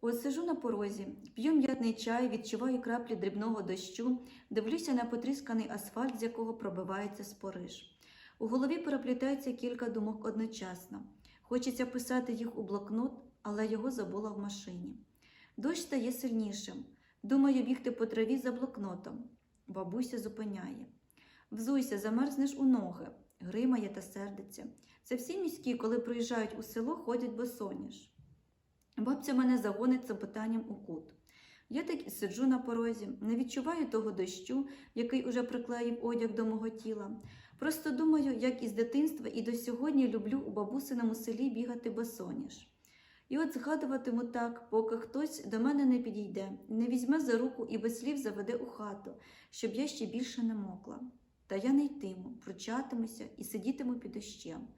Ось сижу на порозі, п'ю м'ятний чай, відчуваю краплі дрібного дощу, дивлюся на потрісканий асфальт, з якого пробивається спориш. У голові переплітається кілька думок одночасно. Хочеться писати їх у блокнот, але його забула в машині. Дощ стає сильнішим. Думаю бігти по траві за блокнотом. Бабуся зупиняє. Взуйся, замерзнеш у ноги, гримає та сердиться. Це всі міські, коли приїжджають у село, ходять босоніж. Бабця мене загонить запитанням у кут. Я так і сиджу на порозі, не відчуваю того дощу, який уже приклеїв одяг до мого тіла. Просто думаю, як із дитинства і до сьогодні люблю у бабусиному селі бігати босоніж. І от згадуватиму так, поки хтось до мене не підійде, не візьме за руку і без слів заведе у хату, щоб я ще більше не мокла. Та я не йтиму, пручатимуся і сидітиму під дощем.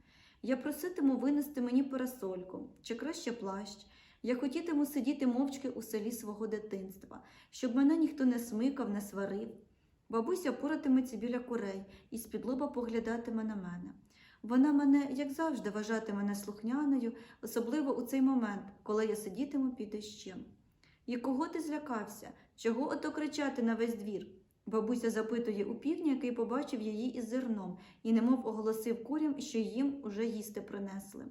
Я проситиму винести мені парасольку чи краще плащ. Я хотітиму сидіти мовчки у селі свого дитинства, щоб мене ніхто не смикав, не сварив. Бабуся поратиметься біля курей і з-під лоба поглядатиме на мене. Вона мене, як завжди, вважатиме неслухняною, особливо у цей момент, коли я сидітиму під дощем. І кого ти злякався? Чого ото кричати на весь двір? Бабуся запитує у півдня, який побачив її із зерном, і немов оголосив курям, що їм уже їсти принесли.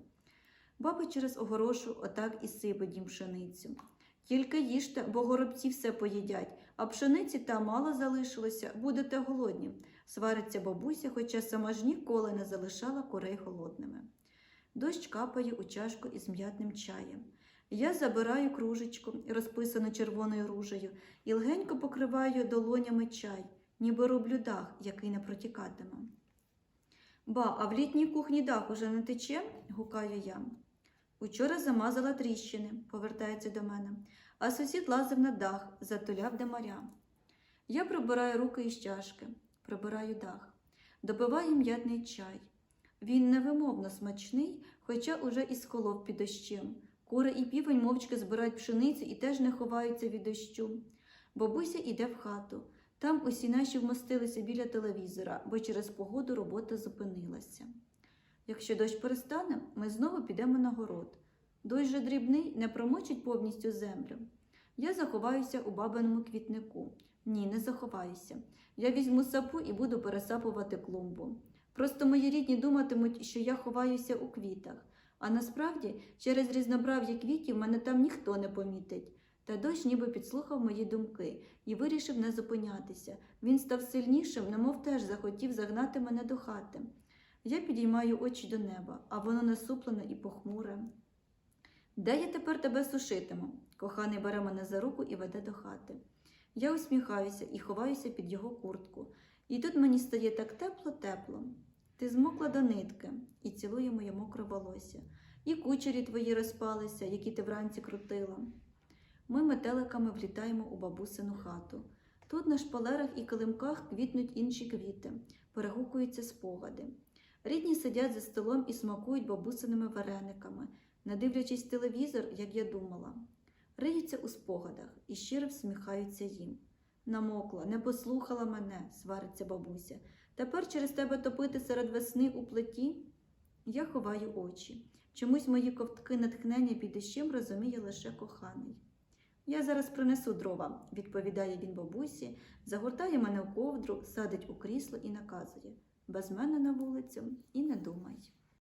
Баба через огорошу отак і сипе дім пшеницю. Тільки їжте, бо горобці все поїдять, а пшениці та мало залишилося, будете голодні. Свариться бабуся, хоча сама ж ніколи не залишала курей голодними. Дощ капає у чашку із м'ятним чаєм. Я забираю кружечку, розписану червоною ружею, і легенько покриваю долонями чай, ніби роблю дах, який не протікатиме. Ба, а в літній кухні дах уже не тече? гукаю я. Учора замазала тріщини, повертається до мене, а сусід лазив на дах, затуляв демаря. Я прибираю руки із чашки, прибираю дах, допиваю м'ятний чай. Він невимовно смачний, хоча уже і сколов під дощем. Кури і півень мовчки збирають пшеницю і теж не ховаються від дощу. Бабуся йде в хату. Там усі наші вмостилися біля телевізора, бо через погоду робота зупинилася. Якщо дощ перестане, ми знову підемо на город. Дощ же дрібний не промочить повністю землю. Я заховаюся у бабиному квітнику. Ні, не заховаюся. Я візьму сапу і буду пересапувати клумбу. Просто мої рідні думатимуть, що я ховаюся у квітах, а насправді через різнобрав'я квітів мене там ніхто не помітить. Та дощ ніби підслухав мої думки і вирішив не зупинятися. Він став сильнішим, немов теж захотів загнати мене до хати. Я підіймаю очі до неба, а воно насуплене і похмуре. Де я тепер тебе сушитиму? Коханий бере мене за руку і веде до хати. Я усміхаюся і ховаюся під його куртку. І тут мені стає так тепло-тепло. Ти змокла до нитки і цілує моє мокре волосся. І кучері твої розпалися, які ти вранці крутила. Ми метеликами влітаємо у бабусину хату. Тут на шпалерах і килимках квітнуть інші квіти, перегукуються спогади. Рідні сидять за столом і смакують бабусиними варениками, не дивлячись телевізор, як я думала. Риються у спогадах і щиро всміхаються їм. Намокла, не послухала мене, свариться бабуся. Тепер через тебе топити серед весни у плиті? Я ховаю очі. Чомусь мої ковтки натхнення під дощем розуміє лише коханий. Я зараз принесу дрова, відповідає він бабусі, загортає мене в ковдру, садить у крісло і наказує без мене на вулицю і не думай.